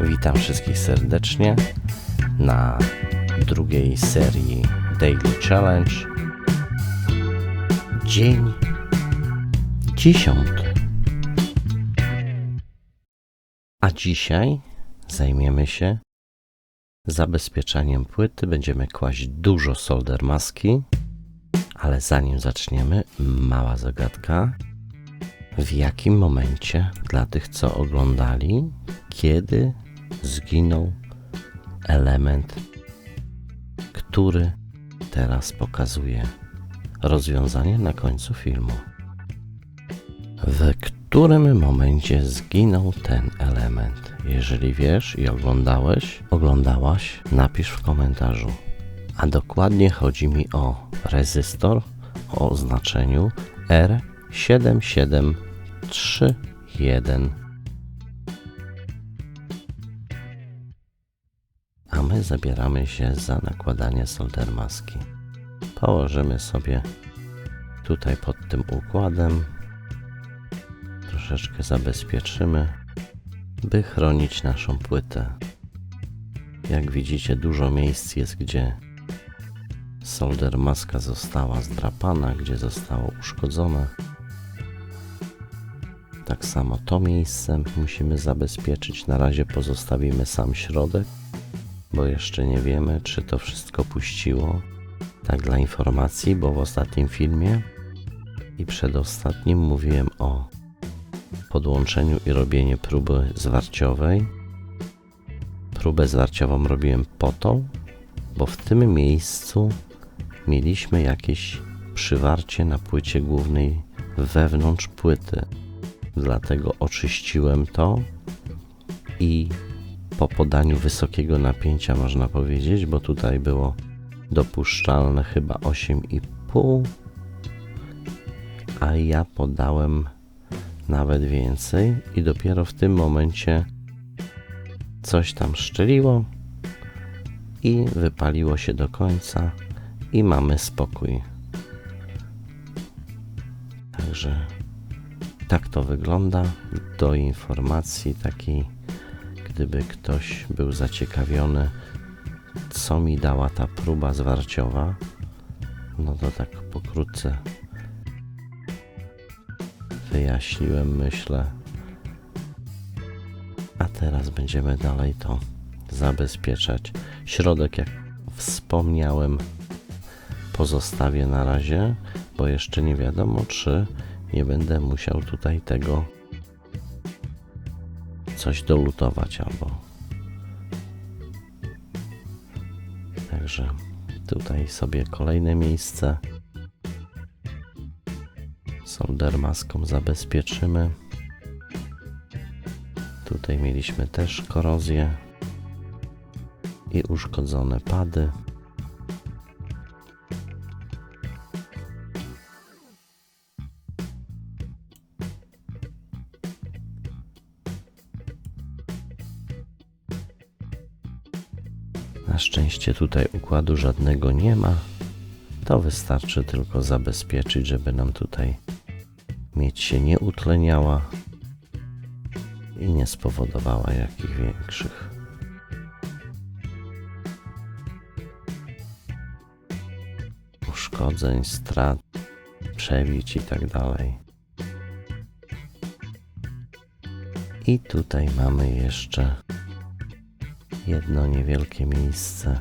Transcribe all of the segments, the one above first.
Witam wszystkich serdecznie na drugiej serii Daily Challenge. Dzień dziesiąty. A dzisiaj zajmiemy się zabezpieczaniem płyty. Będziemy kłaść dużo solder maski, ale zanim zaczniemy, mała zagadka. W jakim momencie dla tych, co oglądali, kiedy zginął element, który teraz pokazuje rozwiązanie na końcu filmu? W którym momencie zginął ten element? Jeżeli wiesz i oglądałeś, oglądałaś, napisz w komentarzu. A dokładnie chodzi mi o rezystor o oznaczeniu R7731. Zabieramy się za nakładanie solder maski. Położymy sobie tutaj pod tym układem. Troszeczkę zabezpieczymy, by chronić naszą płytę. Jak widzicie, dużo miejsc jest, gdzie solder maska została zdrapana, gdzie zostało uszkodzone. Tak samo to miejsce musimy zabezpieczyć. Na razie pozostawimy sam środek, bo jeszcze nie wiemy, czy to wszystko puściło. Tak dla informacji, bo w ostatnim filmie i przedostatnim mówiłem o podłączeniu i robieniu próby zwarciowej. Próbę zwarciową robiłem po to, bo w tym miejscu mieliśmy jakieś przywarcie na płycie głównej wewnątrz płyty. Dlatego oczyściłem to i po podaniu wysokiego napięcia można powiedzieć, bo tutaj było dopuszczalne chyba 8,5, a ja podałem nawet więcej i dopiero w tym momencie coś tam szczeliło i wypaliło się do końca i mamy spokój. Także tak to wygląda. Do informacji takiej, gdyby ktoś był zaciekawiony, co mi dała ta próba zwarciowa, no to tak pokrótce wyjaśniłem, myślę. A teraz będziemy dalej to zabezpieczać. Środek, jak wspomniałem, pozostawię na razie, bo jeszcze nie wiadomo, czy nie będę musiał tutaj tego coś dolutować albo. Także tutaj sobie kolejne miejsce solder maską zabezpieczymy. Tutaj mieliśmy też korozję i uszkodzone pady. Na szczęście tutaj układu żadnego nie ma. To wystarczy tylko zabezpieczyć, żeby nam tutaj mieć się nie utleniała i nie spowodowała jakich większych uszkodzeń, strat, przebić i tak dalej. I tutaj mamy jeszcze jedno niewielkie miejsce.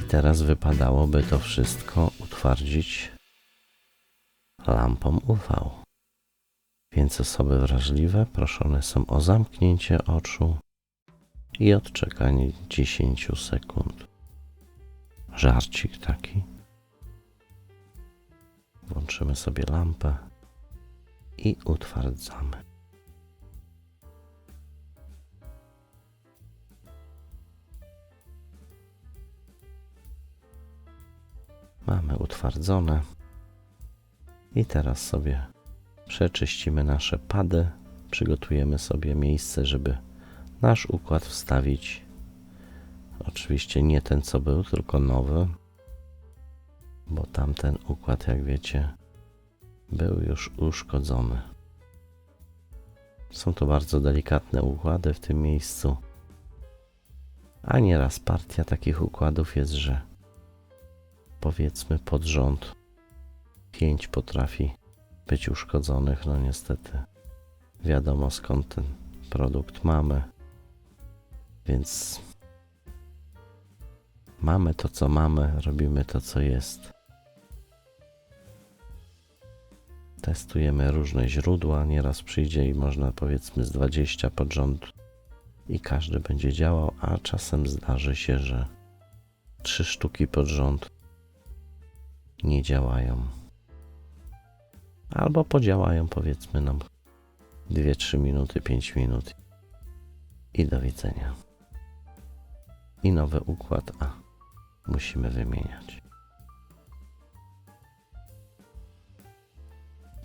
I teraz wypadałoby to wszystko utwardzić lampą UV. Więc osoby wrażliwe proszone są o zamknięcie oczu i odczekanie 10 sekund. Żarcik taki. Włączymy sobie lampę i utwardzamy. Mamy utwardzone. I teraz sobie przeczyścimy nasze pady. Przygotujemy sobie miejsce, żeby nasz układ wstawić. Oczywiście nie ten, co był, tylko nowy, bo tamten układ, jak wiecie, był już uszkodzony. Są to bardzo delikatne układy w tym miejscu. A nieraz partia takich układów jest, że powiedzmy pod rząd potrafi być uszkodzonych. No niestety wiadomo skąd ten produkt mamy. Więc mamy to co mamy, robimy to co jest. Testujemy różne źródła, nieraz przyjdzie i można powiedzmy z 20 pod rząd i każdy będzie działał, a czasem zdarzy się, że trzy sztuki pod rząd nie działają. Albo podziałają powiedzmy nam 2-3 minuty, 5 minut i do widzenia. I nowy układ A musimy wymieniać.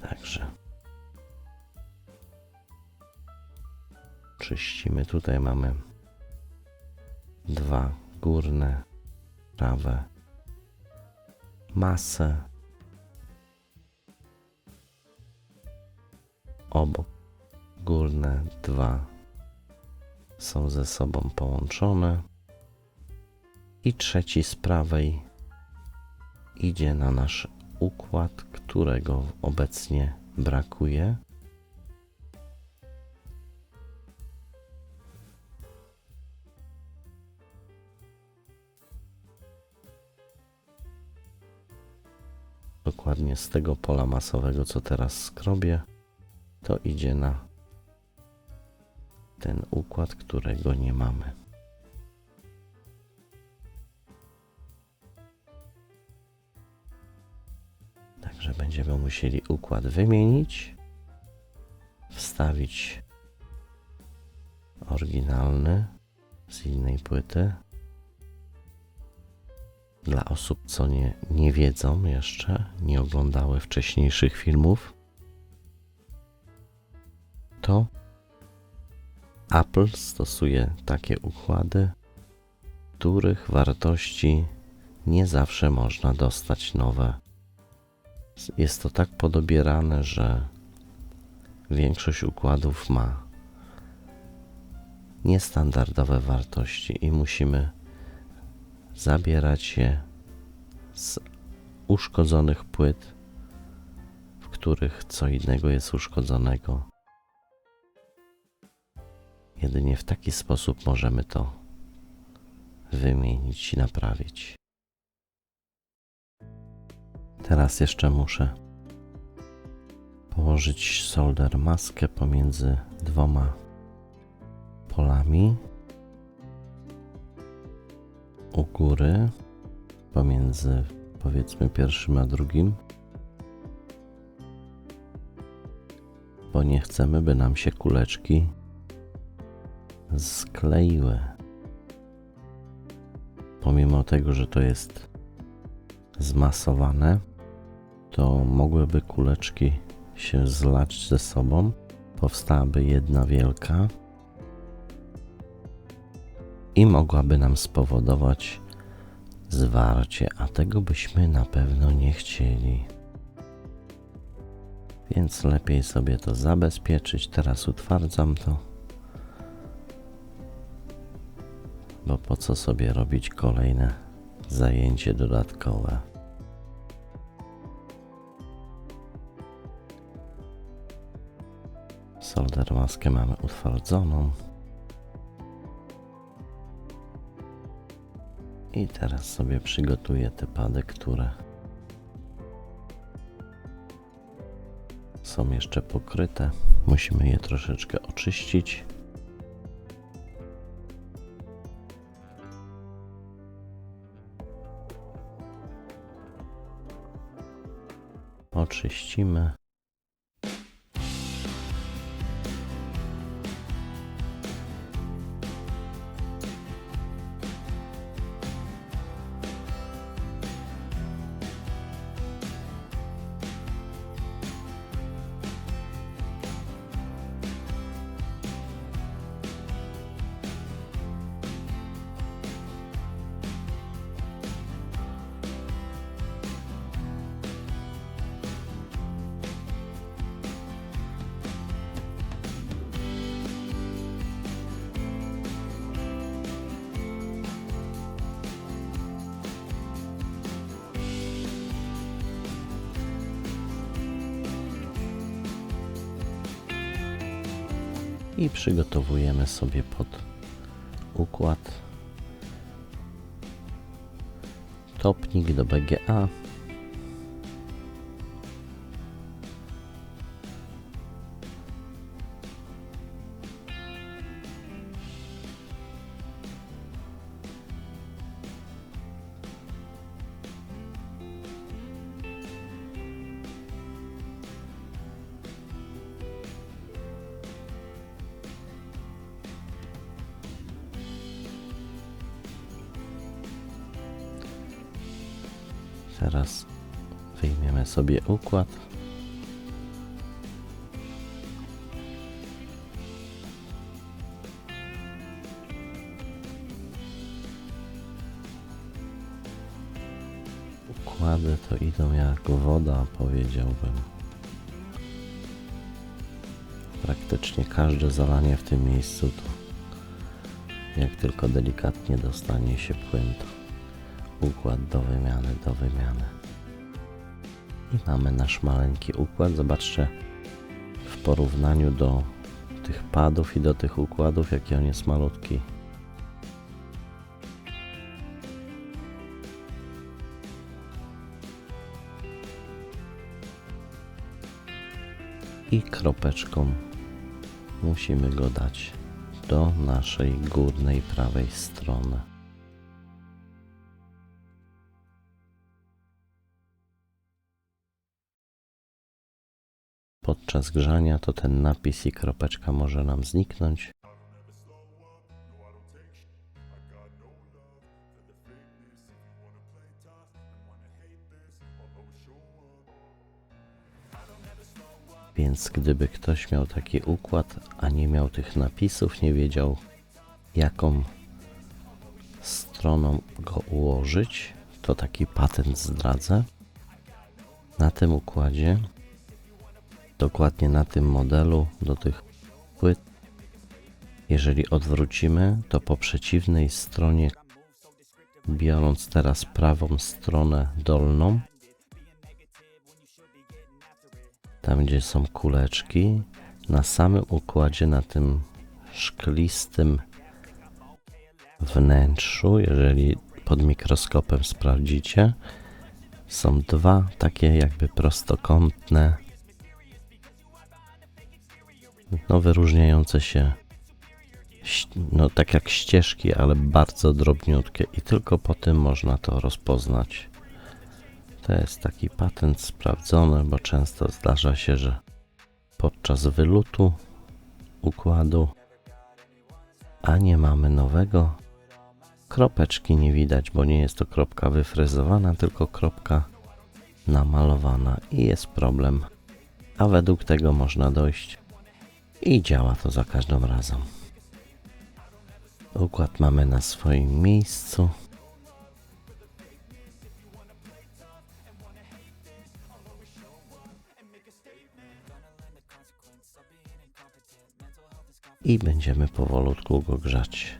Także czyścimy. Tutaj mamy dwa górne, prawe, masę. Obok górne dwa są ze sobą połączone. I trzeci z prawej idzie na nasz układ, którego obecnie brakuje. Dokładnie z tego pola masowego, co teraz skrobię, to idzie na ten układ, którego nie mamy. Także będziemy musieli układ wymienić, wstawić oryginalny z innej płyty. Dla osób, co nie, nie wiedzą jeszcze, nie oglądały wcześniejszych filmów, to Apple stosuje takie układy, których wartości nie zawsze można dostać nowe. Jest to tak podobierane, że większość układów ma niestandardowe wartości i musimy zabierać je z uszkodzonych płyt, w których co innego jest uszkodzonego. Jedynie w taki sposób możemy to wymienić i naprawić. Teraz jeszcze muszę położyć solder maskę pomiędzy dwoma polami u góry pomiędzy powiedzmy pierwszym a drugim. Bo nie chcemy by nam się kuleczki skleiły. Pomimo tego, że to jest zmasowane to mogłyby kuleczki się zlać ze sobą. Powstałaby jedna wielka i mogłaby nam spowodować zwarcie, a tego byśmy na pewno nie chcieli. Więc lepiej sobie to zabezpieczyć. Teraz utwardzam to. Bo po co sobie robić kolejne zajęcie dodatkowe? Solder maskę mamy utwardzoną. I teraz sobie przygotuję te pady, które są jeszcze pokryte. Musimy je troszeczkę oczyścić. Oczyścimy. I przygotowujemy sobie pod układ topnik do BGA. Teraz wyjmiemy sobie układ. Układy to idą jak woda, powiedziałbym. Praktycznie każde zalanie w tym miejscu to jak tylko delikatnie dostanie się płyn, układ do wymiany, do wymiany. I mamy nasz maleńki układ. Zobaczcie w porównaniu do tych padów i do tych układów, jaki on jest malutki. I kropeczką musimy go dać do naszej górnej prawej strony. Podczas grzania to ten napis i kropeczka może nam zniknąć. Więc gdyby ktoś miał taki układ, a nie miał tych napisów, nie wiedział jaką stroną go ułożyć, to taki patent zdradzę. Na tym układzie, dokładnie na tym modelu do tych płyt, jeżeli odwrócimy, to po przeciwnej stronie, biorąc teraz prawą stronę dolną, tam gdzie są kuleczki, na samym układzie, na tym szklistym wnętrzu, jeżeli pod mikroskopem sprawdzicie, są dwa takie jakby prostokątne, no wyróżniające się, no tak jak ścieżki, ale bardzo drobniutkie i tylko po tym można to rozpoznać. To jest taki patent sprawdzony, bo często zdarza się, że podczas wylutu układu, a nie mamy nowego, kropeczki nie widać, bo nie jest to kropka wyfrezowana, tylko kropka namalowana i jest problem. A według tego można dojść i działa to za każdym razem. Układ mamy na swoim miejscu. i będziemy powolutku go grzać.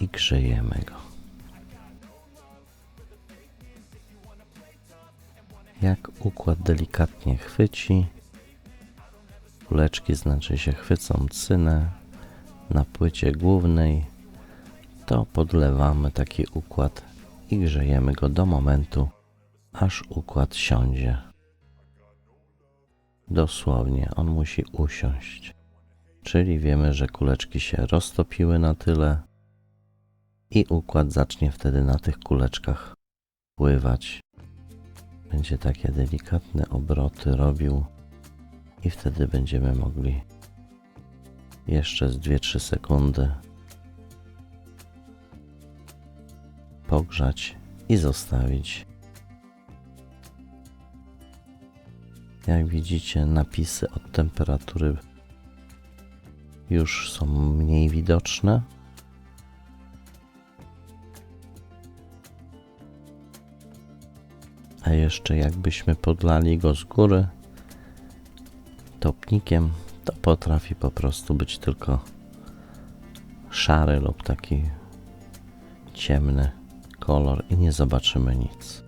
I grzejemy go. Jak układ delikatnie chwyci, kuleczki znaczy się chwycą cynę na płycie głównej, to podlewamy taki układ i grzejemy go do momentu, aż układ siądzie. Dosłownie, on musi usiąść. Czyli wiemy, że kuleczki się roztopiły na tyle i układ zacznie wtedy na tych kuleczkach pływać. Będzie takie delikatne obroty robił i wtedy będziemy mogli jeszcze z 2-3 sekundy pogrzać i zostawić. Jak widzicie, napisy od temperatury już są mniej widoczne. A jeszcze jakbyśmy podlali go z góry topnikiem, to potrafi po prostu być tylko szary lub taki ciemny kolor i nie zobaczymy nic.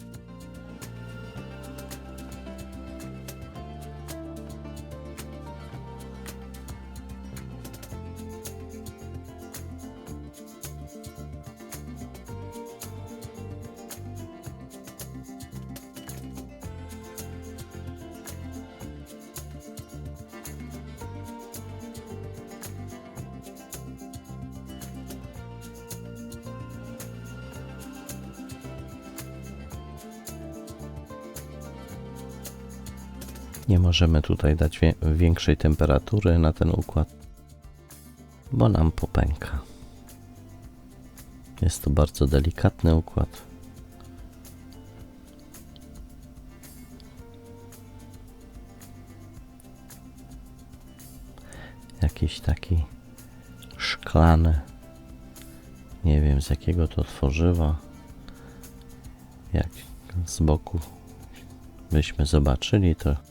Nie możemy tutaj dać większej temperatury na ten układ, bo nam popęka. Jest to bardzo delikatny układ. Jakiś taki szklany. Nie wiem z jakiego to tworzywa. Jak z boku byśmy zobaczyli, to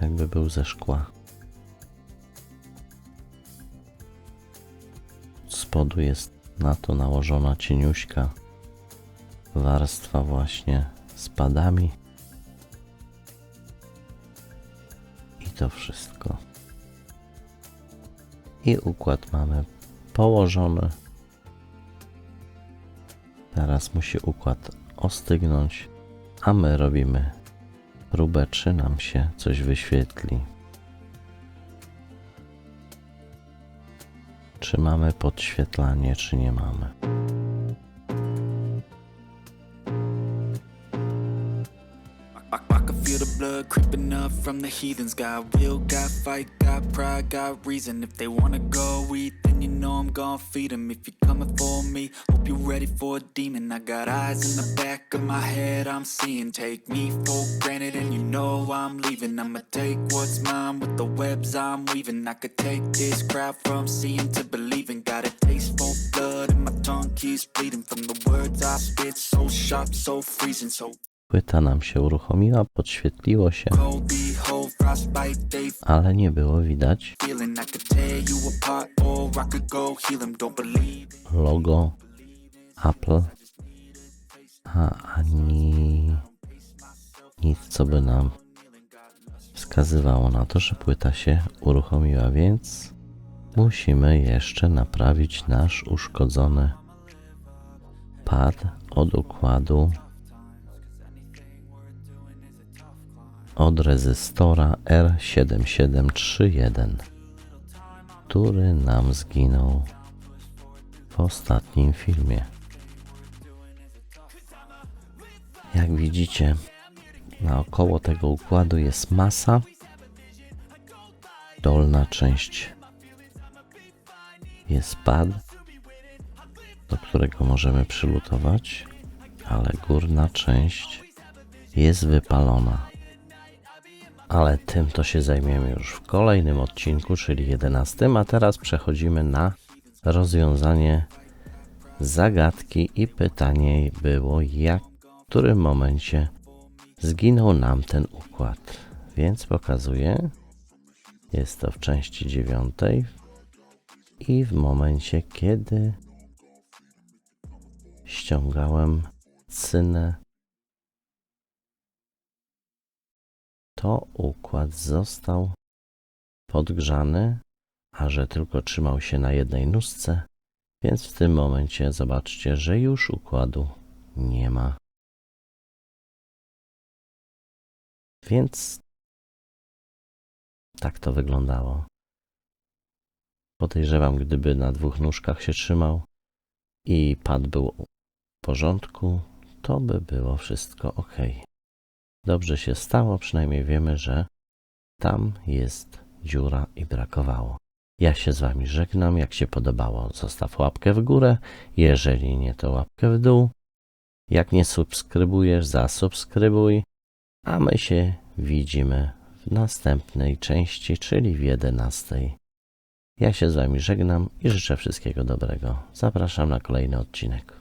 jakby był ze szkła. Z spodu jest na to nałożona cieniuśka warstwa właśnie z padami. I to wszystko. I układ mamy położony. Teraz musi układ ostygnąć, a my robimy próbę, czy nam się coś wyświetli. Czy mamy podświetlanie, czy nie mamy. Blood creeping up from the heathens. Got will, got fight, got pride, got reason. If they wanna go eat, gonna feed 'em. If you're coming for me, hope you're ready for a demon. I got eyes in the back of my head, I'm seeing. Take me for granted, and you know I'm leaving. I'ma take what's mine with the webs I'm weaving. I could take this crowd from seeing to believing. Got a taste for blood, and my tongue keeps bleeding from the words I spit. So sharp, so freezing, so Płyta nam się uruchomiła, podświetliło się, ale nie było widać. Logo Apple, a ani nic, co by nam wskazywało na to, że płyta się uruchomiła, więc musimy jeszcze naprawić nasz uszkodzony pad od układu od rezystora R7731, który nam zginął w ostatnim filmie. Jak widzicie, naokoło tego układu jest masa. Dolna część jest pad, do którego możemy przylutować, ale górna część jest wypalona. Ale tym to się zajmiemy już w kolejnym odcinku, czyli 11. A teraz przechodzimy na rozwiązanie zagadki i pytanie było, jak w którym momencie zginął nam ten układ. Więc pokazuję. Jest to w części dziewiątej i w momencie, kiedy ściągałem cynę, to układ został podgrzany, a że tylko trzymał się na jednej nóżce, więc w tym momencie zobaczcie, że już układu nie ma. Więc tak to wyglądało. Podejrzewam, gdyby na dwóch nóżkach się trzymał i pad był w porządku, to by było wszystko ok. Dobrze się stało, przynajmniej wiemy, że tam jest dziura i brakowało. Ja się z Wami żegnam. Jak się podobało, zostaw łapkę w górę. Jeżeli nie, to łapkę w dół. Jak nie subskrybujesz, zasubskrybuj. A my się widzimy w następnej części, czyli w jedenastej. Ja się z Wami żegnam i życzę wszystkiego dobrego. Zapraszam na kolejny odcinek.